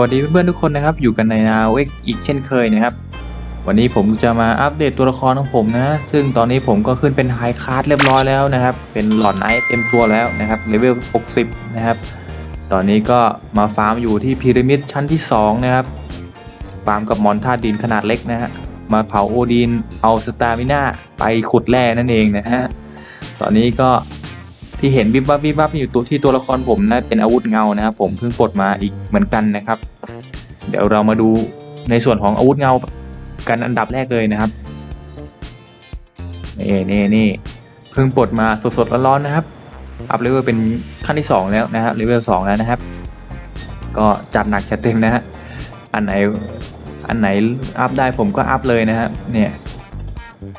วัสดีเพื่อนๆทุกคนนะครับอยู่กันในนาเวกอีกเช่นเคยนะครับ วันนี้ผมจะมาอัปเดตตัวละครของผมนะ ซึ่งตอนนี้ผมก็ขึ้นเป็นไฮคาร์ดเรียบร้อยแล้วนะครับ เป็นหลอดไนท์เต็มตัวแล้วนะครับเลเวล 60 นะครับ ตอนนี้ก็มาฟาร์มอยู่ที่พีระมิดชั้นที่ 2 นะครับ ฟาร์มกับมอนท่าดินขนาดเล็กนะฮะมาเผาโอดินเอาสตามิน่าไปขุดแร่นั่นเองนะฮะตอนนี้ก็ ที่เห็นวิบวับวิบวับอยู่ตัวที่ตัวละครผมนะเป็นอาวุธเงานะครับผมเพิ่งปลดมาอีกเหมือนกันนะครับ เดี๋ยวเรามาดูในส่วนของอาวุธเงากันอันดับแรกเลยนะครับนี่นี่นี่เพิ่งปลดมาสดๆร้อนๆนะครับอัพเลเวลเป็นขั้นที่ 2 แล้วนะฮะเลเวล2แล้วนะครับ ก็จัดหนักจัดเต็มนะฮะอันไหนอันไหนอัพได้ผมก็อัพเลยนะครับเนี่ย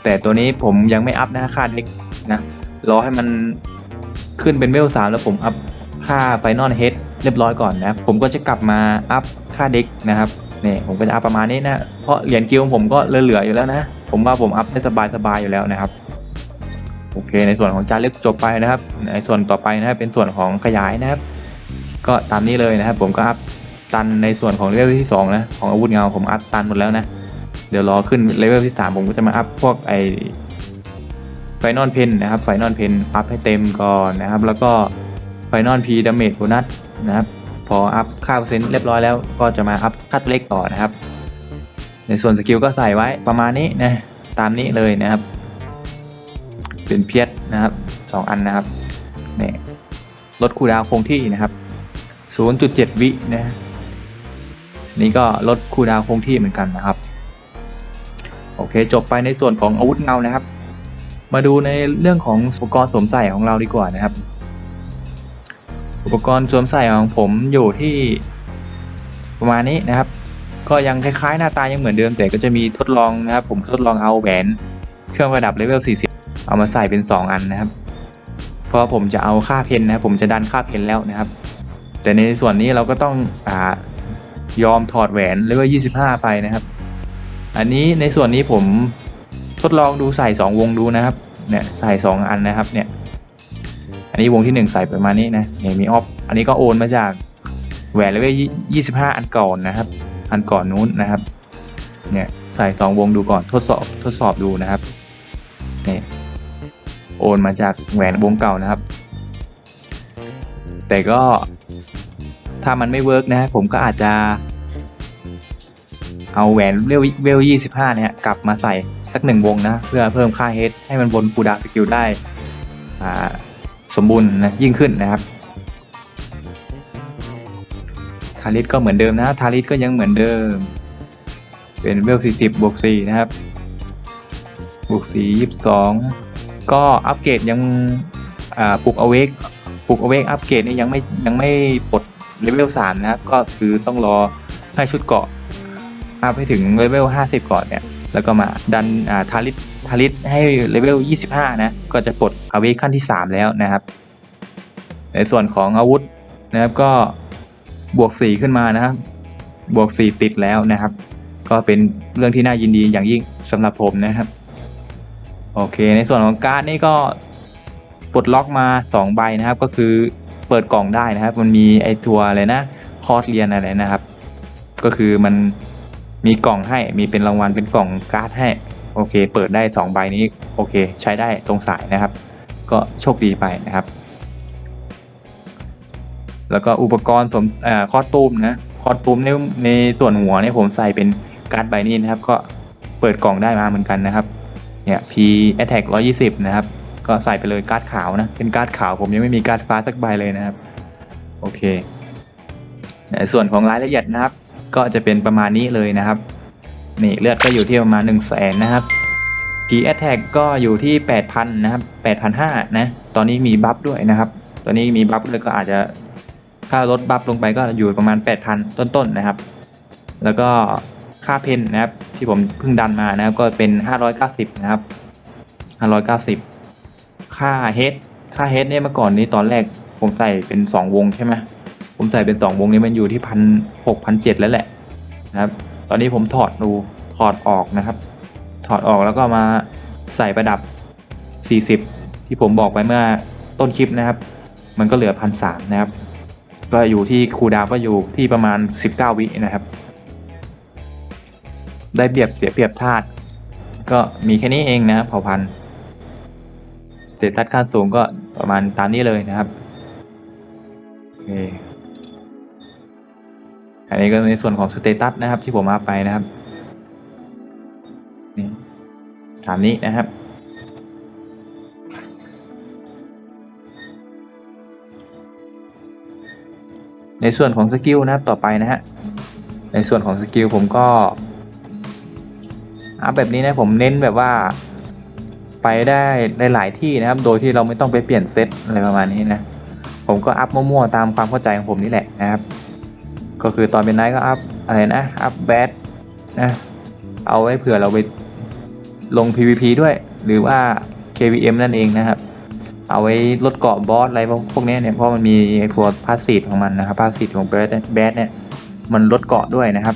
แต่ตัวนี้ผมยังไม่อัพนะค่าเด็กนะรอให้มัน ขึ้นเป็นเวลสามแล้วผมอัพค่าไฟนอลเฮดเรียบร้อยก่อนนะผมก็จะกลับมาอัพค่าเด็กนะครับเนี่ยผมก็จะอัพประมาณนี้นะเพราะเหรียญกิลของผมก็เหลือๆอยู่แล้วนะ ผมว่าผมอัพได้สบายๆอยู่แล้วนะครับโอเค ในส่วนของจานเล็กจบไปนะครับ ในส่วนต่อไปนะครับเป็นส่วนของขยายนะครับ ก็ตามนี้เลยนะครับ ผมก็อัพตันในส่วนของเลเวลที่สองนะของอาวุธเงาผมอัพตันหมดแล้วนะเดี๋ยวรอขึ้นเลเวลที่ 3 ผมก็จะมาอัพพวกไอ นอลเพนนะครับไฟนอลเพนอัพให้เต็มก่อนนะครับ แล้วก็ไฟนอลพีดาเมจโบนัสนะครับพออัพค่าเปอร์เซ็นต์เรียบร้อยแล้วก็จะมาอัพค่าตัวเลขต่อนะครับ ในส่วนสกิลก็ใส่ไว้ประมาณนี้นะตามนี้เลยนะครับ เป็นเพียรนะครับสองอันนะครับนี่ลดคูดาวคงที่นะครับ 0.7 วินะนี่ก็ลดคูดาวคงที่เหมือนกันนะครับ โอเคจบไปในส่วนของอาวุธเงานะครับ มาดูในเรื่องของอุปกรณ์สวมใส่ของเราดีกว่านะครับ อุปกรณ์สวมใส่ของผมอยู่ที่ประมาณนี้นะครับ ก็ยังคล้ายๆ หน้าตายังเหมือนเดิม แต่ก็จะมีทดลองนะครับ ผมทดลองเอาแหวนเครื่องประดับเลเวล 40 เอามาใส่เป็น 2 อันนะครับ เพราะผมจะเอาค่าเพนนะครับ ผมจะดันค่าเพนแล้วนะครับ แต่ในส่วนนี้เราก็ต้องอ่ายอมถอดแหวนเลเวล 25 ไปนะครับ อันนี้ในส่วนนี้ผมทดลองดูใส่ 2 วงดูนะครับ เนี่ยใส่2อันนะครับเนี่ยอันนี้วงที่ 1 ใส่ประมาณนี้นะเนี่ยมีออฟอันนี้ก็โอนมาจากแหวนเลเวล25อันก่อนนะครับ อันก่อนนู้นนะครับเนี่ยใส่2วงดูก่อนทดสอบทดสอบดูนะครับเนี่ยโอนมาจากแหวนวงเก่านะครับ แต่ก็ถ้ามันไม่เวิร์กนะผมก็อาจจะ เอาแหวนเวลเวลยี่สิบห้าเนี่ยกลับมาใส่สักหนึ่งวงนะ เพื่อเพิ่มค่าเฮดให้มันบนคูดาสกิลได้สมบูรณ์นะยิ่งขึ้นนะครับ ทาริสก็เหมือนเดิมนะ ทาริสก็ยังเหมือนเดิม เป็นเวลสี่สิบบวกสี่นะครับ บวกสี่ยี่สิบสองก็อัปเกรดยังปลุกอเวกปลุกอเวกอัปเกรดนี่ยังไม่ยังไม่ปลดเลเวลสามนะครับ ก็คือต้องรอให้ชุดเกาะ อัพให้ถึงเลเวล 50 ก่อนเนี่ย แล้วก็มาดันอ่าทาริสทาริสให้เลเวล 25 นะ ก็จะปลดอาเวขั้นที่ 3 แล้วนะครับ ในส่วนของอาวุธนะครับก็บวก 4 ขึ้นมานะครับ บวก 4 ติดแล้วนะครับ ก็เป็นเรื่องที่น่ายินดีอย่างยิ่งสำหรับผมนะครับ โอเค ในส่วนของการ์ดนี่ก็ปลดล็อกมา 2 ใบนะครับ ก็คือเปิดกล่องได้นะครับ มันมีไอตัวอะไรนะคอร์สเรียนอะไรนะครับ ก็คือมัน มีกล่องให้มีเป็นรางวัลเป็นกล่องการ์ดให้โอเค เปิดได้ 2 ใบนี้โอเค ใช้ได้ตรงสายนะครับ ก็โชคดีไปนะครับ แล้วก็อุปกรณ์สมอ่าคอตูมนะคอตูมในในส่วนหัวเนี่ยผมใส่เป็นการ์ดใบนี้นะครับ ก็เปิดกล่องได้มาเหมือนกันนะครับเนี่ย P Attack 120 นะครับ ก็ใส่ไปเลยการ์ดขาวนะ เป็นการ์ดขาวผมยังไม่มีการ์ดฟ้าสักใบเลยนะครับ โอเคในส่วนของรายละเอียดนะครับ ก็จะเป็นประมาณนี้เลยนะครับ นี่เลือดก็อยู่ที่ประมาณ1นึ่งแสนนะครับ P Attack ก็อยู่ที่ 8,000 นะครับ 8,500 นะ ตอนนี้มีบัฟด้วยนะครับ ตอนนี้มีบัฟเลยก็อาจจะค่าลดบัฟลงไปก็อยู่ประมาณ 8,000 ต้นๆนะครับ แล้วก็ค่าเพนนะครับ ที่ผมเพิ่งดันมานะครับ ก็เป็น 590 นะครับ 590 ค่าเฮดค่าเฮดเนี่ยเมื่อก่อนนี้ตอนแรกผมใส่เป็น 2 วงใช่ไหม ผมใส่เป็นสองวงนี้มันอยู่ที่พันหกพันเจ็ดแล้วแหละนะครับ ตอนนี้ผมถอดดูถอดออกนะครับ ถอดออกแล้วก็มาใส่ประดับ 40 ที่ผมบอกไปเมื่อต้นคลิปนะครับ มันก็เหลือพันสามนะครับ ก็อยู่ที่คูดาวก็อยู่ที่ประมาณ 19 วินะครับ ได้เปรียบเสียเปรียบธาตุก็มีแค่นี้เองนะเผ่าพันธุ์เศษตัดค่าสูงก็ประมาณตามนี้เลยนะครับโอเค อันนี้ก็ในส่วนของสเตตัสนะครับที่ผมมาไปนะครับนี่ตามนี้นะครับในส่วนของสกิลนะครับต่อไปนะฮะ ในส่วนของสกิลผมก็อัพแบบนี้นะผมเน้นแบบว่า ไปได้ได้หลายที่นะครับ โดยที่เราไม่ต้องไปเปลี่ยนเซตอะไรประมาณนี้นะ ผมก็อัพมั่ว ๆ ตามความเข้าใจของผมนี่แหละนะครับ ก็คือตอนเป็นไนท์ก็อัพอะไรนะ อัพแบทนะ เอาไว้เผื่อเราไปลง PVP ด้วย หรือว่า KVM นั่นเองนะครับ เอาไว้ลดเกาะบอสอะไรพวกนี้เนี่ย เพราะมันมีไอ้พวกพาสซีฟของมันนะครับพาสซีฟของแบดแบดเนี่ย มันลดเกาะด้วยนะครับ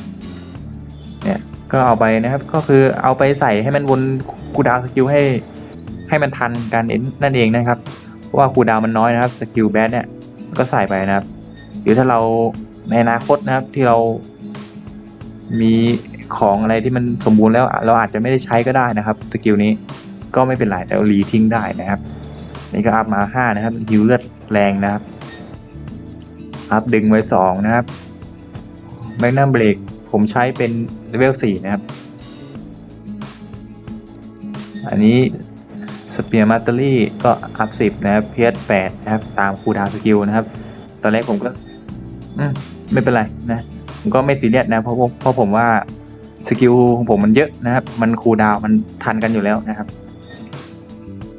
เนี่ย ก็เอาไปนะครับ ก็คือเอาไปใส่ให้มันวนคูดาวสกิลให้ ให้มันทันกันเองนั่นเองนะครับ เพราะว่าคูดาวมันน้อยนะครับ สกิลแบดเนี่ย ก็ใส่ไปนะครับ หรือถ้าเรา ในอนาคตนะครับที่เรามีของอะไรที่มันสมบูรณ์แล้วเราอาจจะไม่ได้ใช้ก็ได้นะครับสกิลนี้ก็ไม่เป็นไรแต่รีทิ้งได้นะครับนี่ก็อัพมา 5 นะครับฮิวเลือดแรงนะครับอัพดึงไว้ 2 นะครับแมกนัมเบรกผมใช้เป็นเลเวล 4 นะครับ อันนี้สเปียร์มาตเตอรี่ก็อัพ 10 นะครับเพียส8นะครับ ตามคูดาวสกิลนะครับ ตอนแรกผมก็ อืมไม่เป็นไรนะผมก็ไม่ซีเรียสนะเพราะผมเพราะผมว่าสกิลของผมมันเยอะนะครับ มันคูดาวมันทันกันอยู่แล้วนะครับ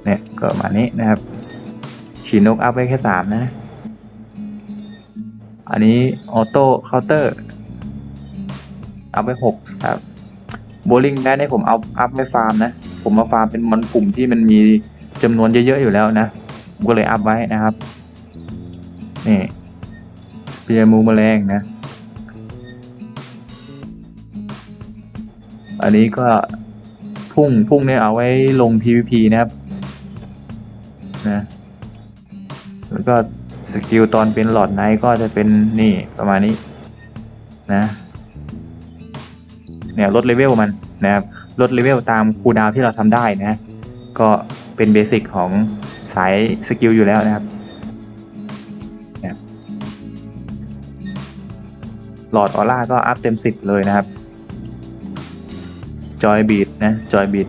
เนี่ยก็มานี้นะครับ ฉีนกอัพไว้แค่สามนะ อันนี้ออโต้เคาน์เตอร์อัพไว้หกครับโบลิ่งได้เนี่ยผมเอาอัพไว้ฟาร์มนะ ผมมาฟาร์มเป็นมันกลุ่มที่มันมีจำนวนเยอะๆอยู่แล้วนะ ผมก็เลยอัพไว้นะครับ นี่ เปียมูแมลงนะ อันนี้ก็พุ่งพุ่งเนี่ยเอาไว้ลง PVP นะครับนะแล้วก็สกิลตอนเป็นหลอดไนท์ก็จะเป็นนี่ประมาณนี้นะเนี่ยลดเลเวลมันนะครับลดเลเวลตามคูลดาวที่เราทำได้นะ ก็เป็นเบสิกของสายสกิลอยู่แล้วนะครับ หลอดออร่าก็อัพเต็ม 10 เลยนะครับ จอยบีดนะจอยบีด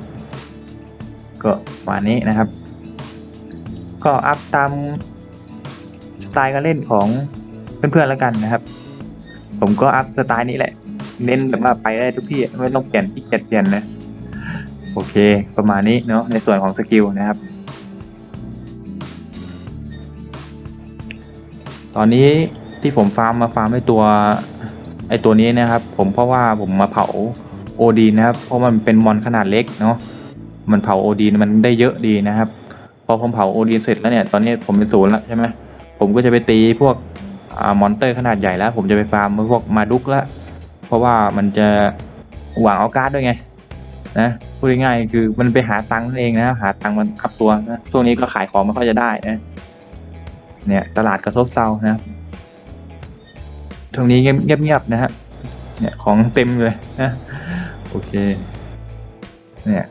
ก็ประมาณนี้นะครับ ก็อัพตามสไตล์การเล่นของเพื่อนๆแล้วกันนะครับ ผมก็อัพสไตล์นี้แหละ เน้นแบบว่าไปได้ทุกที่ไม่ต้องเปลี่ยนที่เกียจเปลี่ยนนะโอเค ประมาณนี้เนาะในส่วนของสกิลนะครับ ตอนนี้ที่ผมฟาร์มมาฟาร์มไอตัว ไอตัวนี้นะครับผมเพราะว่าผมมาเผาโอดีนะครับ เพราะมันเป็นมอนขนาดเล็กเนาะมันเผาโอดีมันได้เยอะดีนะครับ พอผมเผาโอดีเสร็จแล้วเนี่ยตอนนี้ผมเป็นศูนย์แล้วใช่ไหมผมก็จะไปตีพวกอ่ามอนเตอร์ขนาดใหญ่แล้ว ผมจะไปฟาร์มพวกมาดุกแล้วเพราะว่ามันจะหวังเอาการ์ดด้วยไงนะพูดง่ายๆคือมันไปหาตังค์นั่นเองนะหาตังค์มันขับตัวนะช่วงนี้ก็ขายของไม่ค่อยจะได้นะเนี่ยตลาดกระซบเซานะ ช่วงนี้เงียบๆนะฮะเนี่ยของเต็มเลยนะโอเคเนี่ย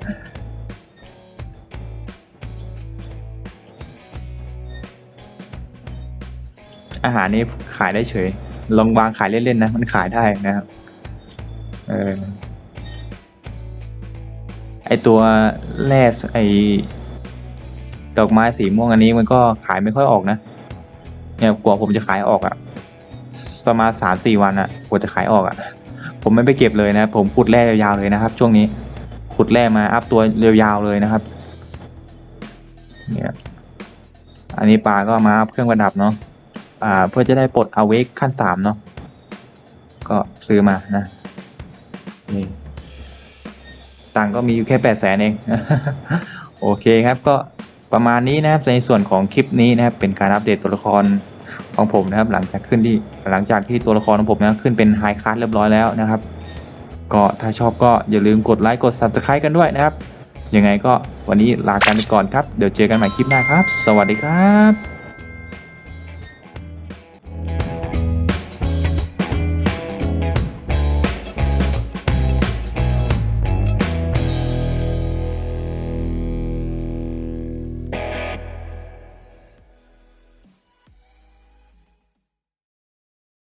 อาหารนี้ขายได้เฉย ลองวางขายเล่นๆนะ มันขายได้นะครับ เออ ไอตัวแร่ไอดอกไม้สีม่วงอันนี้มันก็ขายไม่ค่อยออกนะ เนี่ยกว่าผมจะขายออกอะ ประมาณสามสี่วันอะกว่าจะขายออกอะผมไม่ไปเก็บเลยนะ ผมขุดแร่ยาวๆเลยนะครับ ช่วงนี้ขุดแร่มาอัพตัวยาวๆเลยนะครับเนี่ยอันนี้ปลาก็มาอัพเครื่องประดับเนาะอ่าเพื่อจะได้ปลดอเวกขั้นสามเนาะก็ซื้อมานะนี่ตังก็มีอยู่แค่แปดแสนเอง โอเคครับก็ประมาณนี้นะครับในส่วนของคลิปนี้นะครับเป็นการอัปเดตตัวละคร ของผมนะครับ หลังจากขึ้นที่หลังจากที่ตัวละครของผมนะขึ้นเป็นไฮคลาสเรียบร้อยแล้วนะครับ ก็ถ้าชอบก็อย่าลืมกดไลค์กด subscribe กันด้วยนะครับยังไงก็วันนี้ลากันไปก่อนครับ เดี๋ยวเจอกันใหม่คลิปหน้าครับ สวัสดีครับ